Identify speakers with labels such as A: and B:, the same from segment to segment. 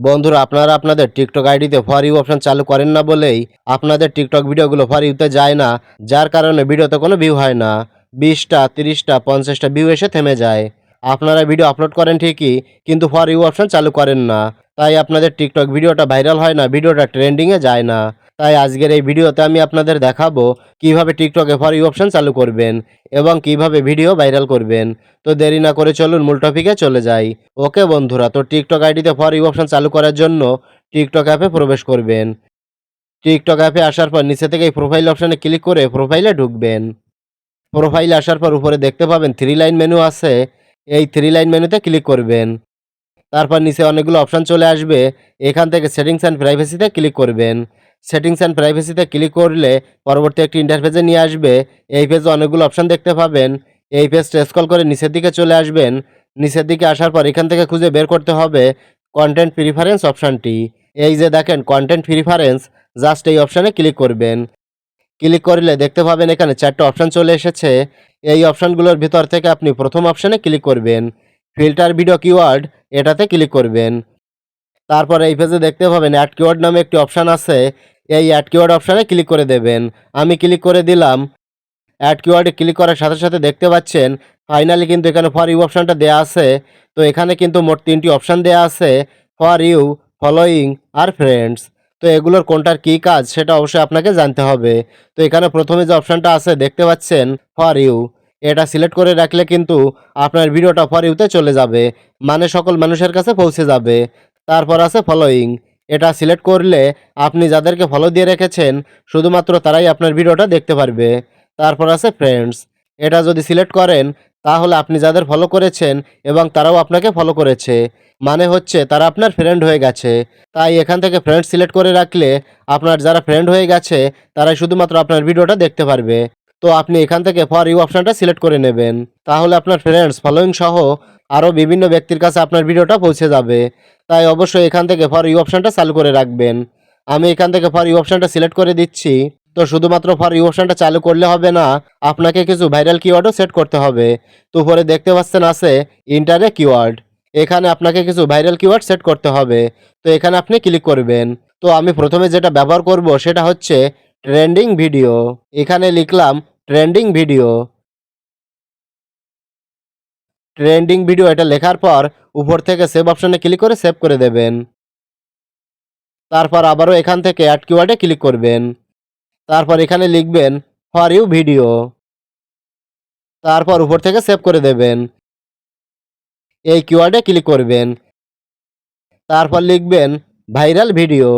A: বন্ধুরা, আপনারা আপনাদের টিকটক আইডিতে ফর ইউ অপশন চালু করেন না বলেই আপনাদের টিকটক ভিডিওগুলো ফর ইউতে যায় না, যার কারণে ভিডিওতে কোনো ভিউ হয় না। বিশটা, তিরিশটা, পঞ্চাশটা ভিউ এসে থেমে যায়। আপনারা ভিডিও আপলোড করেন ঠিকই, কিন্তু ফর ইউ অপশন চালু করেন না। তাই আপনাদের টিকটক ভিডিওটা ভাইরাল হয় না, ভিডিওটা ট্রেন্ডিংয়ে যায় না। তাই আজকের এই ভিডিওতে আমি আপনাদের দেখাবো কীভাবে টিকটকে ফর ইউ অপশান চালু করবেন এবং কীভাবে ভিডিও ভাইরাল করবেন। তো দেরি না করে চলুন মূল টপিকে চলে যাই। ওকে বন্ধুরা, তো টিকটক আইডিতে ফর ইউ অপশান চালু করার জন্য টিকটক অ্যাপে প্রবেশ করবেন। টিকটক অ্যাপে আসার পর নিচে থেকে এই প্রোফাইল অপশানে ক্লিক করে প্রোফাইলে ঢুকবেন। প্রোফাইলে আসার পর উপরে দেখতে পাবেন থ্রি লাইন মেনু আছে। এই থ্রি লাইন মেনুতে ক্লিক করবেন। তারপর নিচে অনেকগুলো অপশান চলে আসবে। এখান থেকে সেটিংস অ্যান্ড প্রাইভেসিতে ক্লিক করবেন। সেটিংস অ্যান্ড প্রাইভেসিতে ক্লিক করলে পরবর্তী একটি ইন্টারফেসে নিয়ে আসবে। এই পেজে অনেকগুলো অপশান দেখতে পাবেন। এই পেজটা স্ক্রল করে নিচের দিকে চলে আসবেন। নিচের দিকে আসার পর এখান থেকে খুঁজে বের করতে হবে কন্টেন্ট প্রিফারেন্স অপশানটি এই যে দেখেন কন্টেন্ট প্রিফারেন্স জাস্ট এই অপশানে ক্লিক করবেন। ক্লিক করলে দেখতে পাবেন এখানে চারটে অপশান চলে এসেছে। এই অপশানগুলোর ভিতর থেকে আপনি প্রথম অপশানে ক্লিক করবেন। ফিল্টার ভিডিও কিওয়ার্ড এটাতে ক্লিক করবেন। তারপর এই পেজে দেখতে পাবেন অ্যাড কিওয়ার্ড নামে একটি অপশান আছে। এই অ্যাড কিওয়ার্ড অপশানে ক্লিক করে দেবেন। আমি ক্লিক করে দিলাম। অ্যাড কিওয়ার্ডে ক্লিক করার সাথে সাথে দেখতে পাচ্ছেন ফাইনালি কিন্তু এখানে ফর ইউ অপশানটা দেওয়া আছে। তো এখানে কিন্তু মোট তিনটি অপশান দেওয়া আছে ফর ইউ ফলোয়িং আর ফ্রেন্ডস তো এগুলোর কোনটার কী কাজ সেটা অবশ্যই আপনাকে জানতে হবে। তো এখানে প্রথমে যে অপশানটা আছে, দেখতে পাচ্ছেন ফর ইউ এটা সিলেক্ট করে রাখলে কিন্তু আপনার ভিডিওটা ফর ইউতে চলে যাবে মানে সকল মানুষের কাছে পৌঁছে যাবে। তারপর আছে ফলোয়িং এটা সিলেক্ট করলে আপনি যাদেরকে ফলো দিয়ে রেখেছেন, শুধুমাত্র তারাই আপনার ভিডিওটা দেখতে পারবে। তারপর আছে ফ্রেন্ডস এটা যদি সিলেক্ট করেন, তাহলে আপনি যাদের ফলো করেছেন এবং তারাও আপনাকে ফলো করেছে মানে হচ্ছে তারা আপনার ফ্রেন্ড হয়ে গেছে। তাই এখান থেকে ফ্রেন্ড সিলেক্ট করে রাখলে আপনার যারা ফ্রেন্ড হয়ে গেছে, তারাই শুধুমাত্র আপনার ভিডিওটা দেখতে পারবে। তো আপনি এখান থেকে ফর ইউ অপশানটা সিলেক্ট করে নেবেন। তাহলে আপনার ফ্রেন্ডস ফলোয়িং সহ আরও বিভিন্ন ব্যক্তির কাছে আপনার ভিডিওটা পৌঁছে যাবে। তাই অবশ্যই এখান থেকে ফর ইউ অপশানটা চালু করে রাখবেন। আমি এখান থেকে ফর ইউ অপশানটা সিলেক্ট করে দিচ্ছি। তো শুধুমাত্র ফর ইউ অপশানটা চালু করলে হবে না, আপনাকে কিছু ভাইরাল কিওয়ার্ডও সেট করতে হবে। তো উপরে দেখতে পাচ্ছেন আছে ইন্টারে কিওয়ার্ড এখানে আপনাকে কিছু ভাইরাল কিওয়ার্ড সেট করতে হবে। তো এখানে আপনি ক্লিক করবেন। তো আমি প্রথমে যেটা ব্যবহার করব সেটা হচ্ছে ট্রেন্ডিং ভিডিও এখানে লিখলাম ট্রেন্ডিং ভিডিও ট্রেন্ডিং ভিডিও এটা লেখার পর উপর থেকে সেভ অপশনে ক্লিক করে সেভ করে দেবেন। তারপর আবারও এখান থেকে অ্যাড কিওয়ার্ডে ক্লিক করবেন। তারপর এখানে লিখবেন ফর ইউ ভিডিও তারপর উপর থেকে সেভ করে দেবেন। এই কিওয়ার্ডে ক্লিক করবেন। তারপর লিখবেন ভাইরাল ভিডিও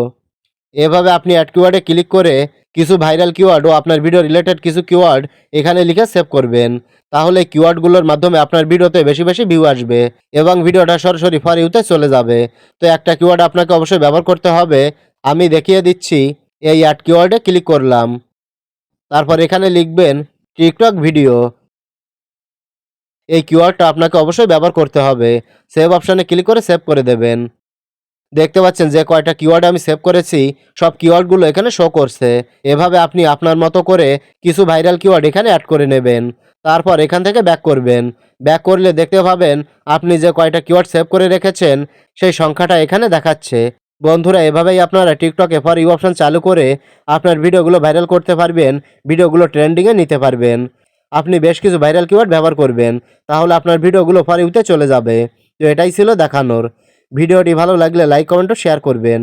A: এভাবে আপনি অ্যাড কিওয়ার্ডে ক্লিক করে কিছু ভাইরাল কিওয়ার্ড ও আপনার ভিডিও রিলেটেড কিছু কিওয়ার্ড এখানে লিখে সেভ করবেন। তাহলে কিওয়ার্ডগুলোর মাধ্যমে আপনার ভিডিওতে বেশি বেশি ভিউ আসবে এবং ভিডিওটা সরাসরি ফর ইউতে চলে যাবে। তো একটা কিওয়ার্ড আপনাকে অবশ্যই ব্যবহার করতে হবে। আমি দেখিয়ে দিচ্ছি, এই অ্যাড কিওয়ার্ডে ক্লিক করলাম। তারপর এখানে লিখবেন টিকটক ভিডিও এই কিওয়ার্ডটা আপনাকে অবশ্যই ব্যবহার করতে হবে। সেভ অপশানে ক্লিক করে সেভ করে দেবেন। দেখতে পাচ্ছেন যে কয়টা কিওয়ার্ড আমি সেভ করেছি, সব কিওয়ার্ডগুলো এখানে শো করছে। এভাবে আপনি আপনার মতো করে কিছু ভাইরাল কিওয়ার্ড এখানে অ্যাড করে নেবেন। তারপর এখান থেকে ব্যাক করবেন। ব্যাক করলে দেখতে পাবেন আপনি যে কয়টা কিওয়ার্ড সেভ করে রেখেছেন, সেই সংখ্যাটা এখানে দেখাচ্ছে। বন্ধুরা, এভাবেই আপনারা টিকটকে ফর ইউ অপশন চালু করে আপনার ভিডিওগুলো ভাইরাল করতে পারবেন, ভিডিওগুলো ট্রেন্ডিংয়ে নিতে পারবেন। আপনি বেশ কিছু ভাইরাল কিওয়ার্ড ব্যবহার করবেন, তাহলে আপনার ভিডিওগুলো ফর ইউতে চলে যাবে। তো এটাই ছিল দেখানোর। ভিডিওটি ভালো লাগলে লাইক কমেন্ট ও শেয়ার করবেন।